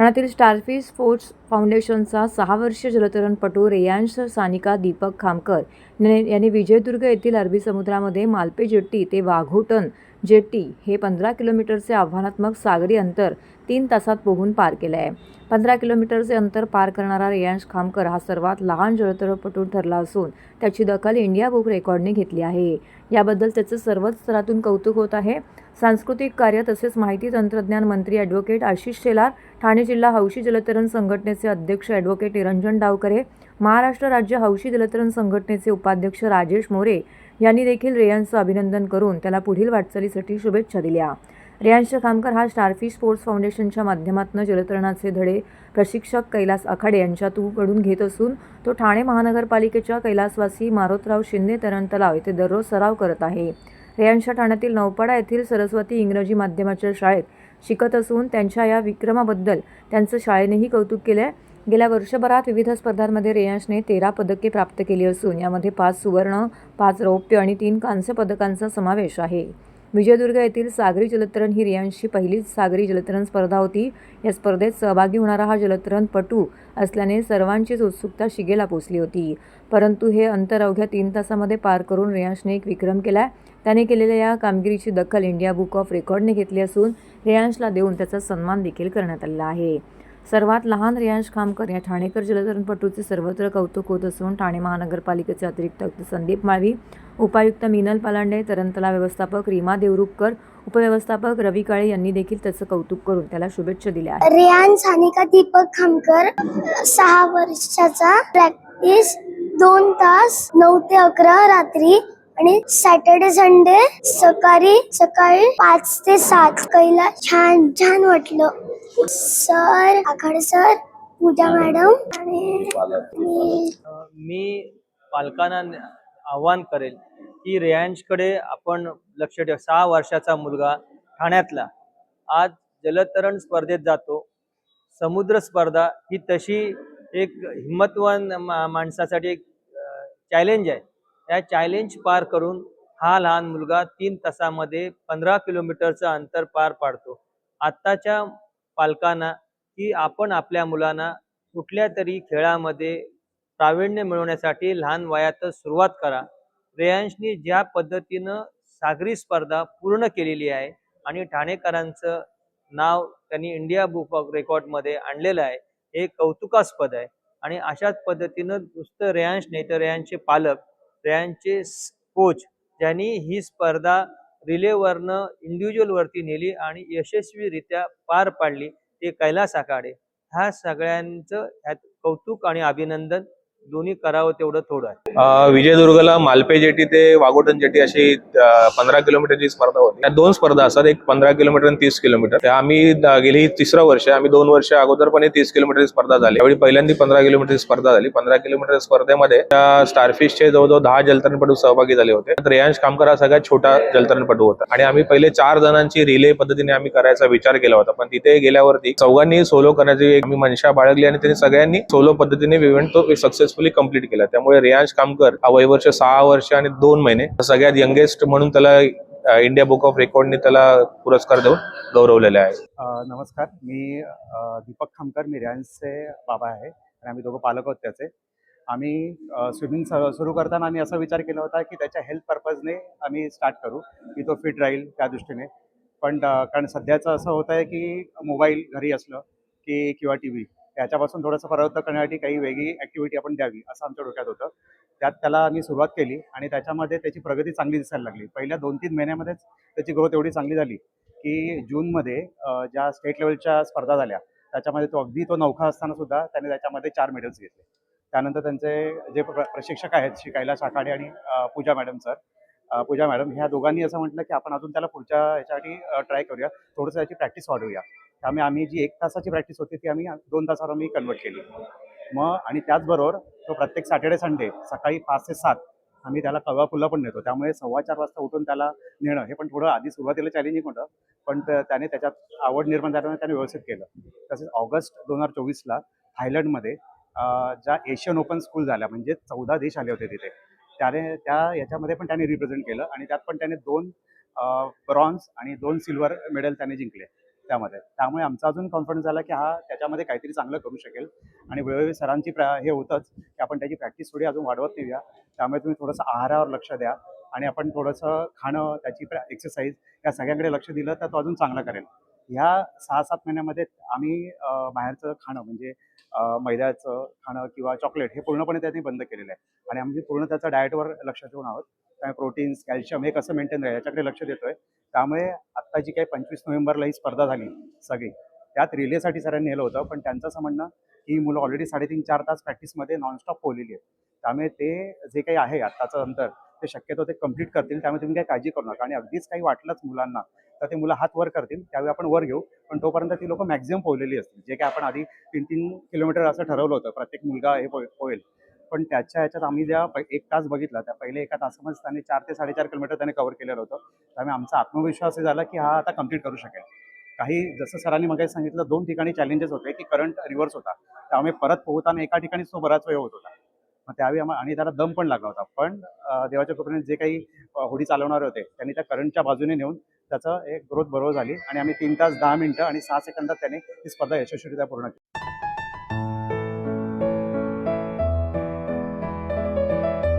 ठाण्यातील starfish sports फाउंडेशनचा सहा वर्षीय जलतरणपटू रेयांश सानिका दीपक खामकर यांनी विजयदुर्ग येथील अरबी समुद्रामध्ये मालपे जेट्टी ते वाघोटन जेट्टी हे पंधरा किलोमीटरचे आव्हानात्मक सागरी अंतर तीन तासात पोहून पार केले आहे. पंधरा किलोमीटरचे अंतर पार करणारा रेयांश खामकर हा सर्वात लहान जलतरणपटू ठरला असून त्याची दखल इंडिया बुक रेकॉर्डने घेतली आहे. याबद्दल त्याचं सर्वच स्तरातून कौतुक होत आहे. सांस्कृतिक कार्य तसेच माहिती तंत्रज्ञान मंत्री ॲडव्होकेट आशिष शेलार ठाणे जिल्हा हौशी जलतरण संघटनेचे अध्यक्ष ॲडव्होकेट निरंजन डावकरे महाराष्ट्र राज्य हौशी जलतरण संघटनेचे उपाध्यक्ष राजेश मोरे यांनी देखील रेयांचं अभिनंदन करून त्याला पुढील वाटचालीसाठी शुभेच्छा दिल्या. रेयांश खामकर हा स्टारफिश स्पोर्ट्स फाउंडेशनच्या माध्यमातून जलतरणाचे धडे प्रशिक्षक कैलास आखाडे यांच्याकडून घेत असून तो ठाणे महानगरपालिकेच्या कैलासवासी मारोतराव शिंदे तरण तलाव येथे दररोज सराव करत आहे. रेयांश ठाण्यातील नौपाडा येथील सरस्वती इंग्रजी माध्यमाच्या शाळेत शिकत असून त्यांच्या या विक्रमाबद्दल त्यांचं शाळेनेही कौतुक केलं आहे गेल्या वर्षभरात विविध स्पर्धांमध्ये रेयांशने तेरा पदके प्राप्त केली असून यामध्ये पाच सुवर्ण पाच रौप्य आणि तीन कांस्य पदकांचा समावेश आहे. विजयदुर्ग येथील सागरी जलतरण ही रियांशची पहिलीच सागरी जलतरण स्पर्धा होती. या स्पर्धेत सहभागी होणारा हा जलतरणपटू असल्याने सर्वांचीच उत्सुकता शिगेला पोचली होती. परंतु हे अंतर अवघ्या तीन तासामध्ये पार करून रियांशने एक विक्रम केला त्याने केलेल्या या कामगिरीची दखल इंडिया बुक ऑफ रेकॉर्डने घेतली असून रियांशला देऊन त्याचा सन्मान देखील करण्यात आलेला आहे. सर्वात लहान रियांश खामकर या ठाणेकर जलतरणपटूचे सर्वत्र कौतुक होत असून ठाणे महानगरपालिकेचे अतिरिक्त आयुक्त संदीप माळवी उपायुक्त मिनल पालांडे तरणतला व्यवस्थापक रीमा देवरुखकर उपव्यवस्थापक रवी काळे यांनी देखील त्याचं कौतुक करून त्याला शुभेच्छा दिल्या रियान सानिका दीपक खामकर सहा वर्षाचा प्रॅक्टिस दोन तास नऊ ते अकरा रात्री आणि सॅटर्डे संडे सकाळी सकाळी पाच ते सात. कैला छान छान वाटलं. Sir Akhade sir Pooja madam आणि मी पालकांना आव्हान करेल की रेयांशकडे आपण लक्ष ठेव. सहा वर्षाचा मुलगा ठाण्यातला. आज जलतरण स्पर्धेत जातो. समुद्र स्पर्धा ही तशी एक हिंमतवान मा- माणसासाठी एक चॅलेंज आहे. त्या चॅलेंज पार करून हा लहान मुलगा तीन तासामध्ये पंधरा किलोमीटरचं अंतर पार पाडतो. आत्ताच्या पालकांना की आपण आपल्या मुलांना कुठल्या तरी खेळामध्ये प्रावीण्य मिळवण्यासाठी लहान वयातच सुरुवात करा. रेयांशनी ज्या पद्धतीनं सागरी स्पर्धा पूर्ण केलेली आहे आणि ठाणेकरांचं नाव त्यांनी इंडिया बुक ऑफ रेकॉर्डमध्ये आणलेलं आहे हे कौतुकास्पद आहे. आणि अशाच पद्धतीनं नुसतं रेयांश नाही तर रेयांशचे पालक रेयांशचे कोच ज्यांनी ही स्पर्धा रिलेवरनं इंडिव्हिज्युअलवरती नेली आणि यशस्वीरित्या पार पाडली ते कैलास आखाडे. ह्या सगळ्यांचं ह्यात कौतुक आणि अभिनंदन दोन्ही करावं तेवढं थोडं आहे. विजयदुर्गला मालपे जेटी ते वाघोटन जेटी अशी पंधरा किलोमीटरची स्पर्धा होती. त्या दोन स्पर्धा असतात एक पंधरा किलोमीटर आणि तीस किलोमीटर. त्या आम्ही गेली तिसरं वर्ष आम्ही दोन वर्ष अगोदरपणे तीस किलोमीटरची स्पर्धा झाली. त्यावेळी पहिल्यांदा पंधरा किलोमीटरची स्पर्धा झाली. पंधरा किलोमीटर स्पर्धेमध्ये त्या स्टारफिशचे जवळजवळ दहा जलतरणपटू सहभागी झाले होते. रेयांश कामकर हा सगळ्यात छोटा जलतरणपटू होता. आणि आम्ही पहिले चार जणांची रिले पद्धतीने आम्ही करायचा विचार केला होता. पण तिथे गेल्यावरती चौघांनी सोलो करण्याची एक मनशा बाळगली आणि त्यांनी सगळ्यांनी सोलो पद्धतीने इव्हेंट तो सक्सेसफुली कंप्लीट केला. त्यामुळे रेयांश कामकर हा वयवर्ष सहा वर्ष आणि दोन महिने सगळ्यात यंगेस्ट म्हणून त्याला इंडिया बुक ऑफ रेकॉर्डने त्याला पुरस्कार देऊन गौरवलेले आहे. नमस्कार. मी दीपक खामकर मी रियांशचे बाबा आहे आणि आम्ही दोघं पालक आहोत त्याचे. आम्ही स्विमिंग सुरू करताना आम्ही असा विचार केला होता की त्याच्या हेल्थ पर्पजने आम्ही स्टार्ट करू. की तो फिट राहील त्या दृष्टीने. पण कारण सध्याचं असं होत आहे की मोबाईल घरी असलं की किंवा टी व्ही त्याच्यापासून थोडंसं परावृत्त करण्यासाठी काही वेगळी ॲक्टिव्हिटी आपण द्यावी असं आमच्या डोक्यात होतं. त्यात त्याला आम्ही सुरुवात केली आणि त्याच्यामध्ये त्याची प्रगती चांगली दिसायला लागली. पहिल्या दोन तीन महिन्यामध्येच त्याची ग्रोथ एवढी चांगली झाली की जूनमध्ये ज्या स्टेट लेवलच्या स्पर्धा झाल्या त्याच्यामध्ये तो अगदी तो नौखा असताना सुद्धा त्याने त्याच्यामध्ये चार मेडल्स घेतले. त्यानंतर त्यांचे जे प्रशिक्षक आहेत श्री कैलाश आखाडे आणि Pooja madam sir Pooja madam ह्या दोघांनी असं म्हटलं की आपण अजून त्याला पुढच्या ह्याच्यासाठी ट्राय करूया. थोडंसं त्याची प्रॅक्टिस वाढवूया. त्यामुळे आम्ही जी एक तासाची प्रॅक्टिस होती ती आम्ही दोन तासावर आम्ही कन्वर्ट केली. मग आणि त्याचबरोबर तो प्रत्येक सॅटर्डे संडे सकाळी पाच ते सात आम्ही त्याला कवा पुल्ला पण नेतो. त्यामुळे सव्वा चार वाजता उठून त्याला नेणं हे पण थोडं आधी सुरुवातीला चॅलेंजिंग होतं पण त्याने त्याच्यात आवड निर्माण झाल्यामुळे त्याने व्यवस्थित केलं. तसेच ऑगस्ट दोन हजार चोवीसला थायलंडमध्ये ज्या एशियन ओपन स्कूल झाल्या म्हणजे चौदा देश आले होते तिथे. त्याने त्या याच्यामध्ये पण त्याने रिप्रेझेंट केलं आणि त्यात पण त्याने दोन ब्रॉन्झ आणि दोन सिल्वर मेडल त्याने जिंकले. त्यामध्ये. त्यामुळे आमचा अजून कॉन्फिडन्स झाला की हा त्याच्यामध्ये काहीतरी चांगलं करू शकेल. आणि वेळोवेळी सरांची प्रा हे होतंच की आपण त्याची प्रॅक्टिस थोडी अजून वाढवत नेऊया. त्यामुळे तुम्ही थोडंसं आहारावर लक्ष द्या आणि आपण थोडंसं खाणं त्याची एक्सरसाइज या सगळ्यांकडे लक्ष दिलं तर तो अजून चांगला करेल. ह्या सहा सात महिन्यामध्ये आम्ही बाहेरचं खाणं म्हणजे मैद्याचं खाणं किंवा चॉकलेट हे पूर्णपणे त्यांनी बंद केलेलं आहे. आणि आम्ही पूर्ण त्याचा डाएटवर लक्ष ठेवून आहोत. त्यामुळे प्रोटीन्स कॅल्शियम हे कसं मेंटेन राहील याच्याकडे लक्ष देतोय. त्यामुळे आत्ता जी काही पंचवीस नोव्हेंबरला ही स्पर्धा झाली सगळी त्यात रिलेसाठी सरांनी नेलं होतं पण त्यांचं असं म्हणणं की मुलं ऑलरेडी साडेतीन चार तास प्रॅक्टिसमध्ये नॉनस्टॉप पोहलेली आहेत. त्यामुळे ते जे काही आहे आत्ताचं अंतर ते शक्यतो ते कंप्लीट करतील त्यामुळे तुम्ही काही काळजी करू नका. आणि अगदीच काही वाटलंच मुलांना तर ते मुलं हात वर करतील त्यावेळी आपण वर घेऊ पण तोपर्यंत ती लोक मॅक्झिमम पोहलेली असतील. जे काही आपण आधी तीन तीन किलोमीटर असं ठरवलं होतं प्रत्येक मुलगा हे पोहे- पोहेल. पण त्याच्या ह्याच्यात आम्ही ज्या एक तास बघितला त्या पहिले एका तासामध्ये त्याने चार ते साडेचार किलोमीटर त्याने कव्हर केलेलं होतं. त्यामुळे आमचा आत्मविश्वास झाला की हा आता कंप्लीट करू शकेल. काही जसं सरांनी मग सांगितलं दोन ठिकाणी चॅलेंजेस होते की करंट रिव्हर्स होता. त्यामुळे परत पोहताना एका ठिकाणीच तो बराच वेळ होत होता. मग त्यावेळी आम्हाला आणि त्याला दम पण लागला होता. पण देवाच्या कृपेने जे काही होडी चालवणारे होते त्यांनी त्या करंटच्या बाजूने नेऊन त्याचं एक ग्रोथ बरोबर झाली. आणि आम्ही तीन तास दहा मिनिटं आणि सहा सेकंदात त्याने ही स्पर्धा यशस्वीरित्या पूर्ण केली.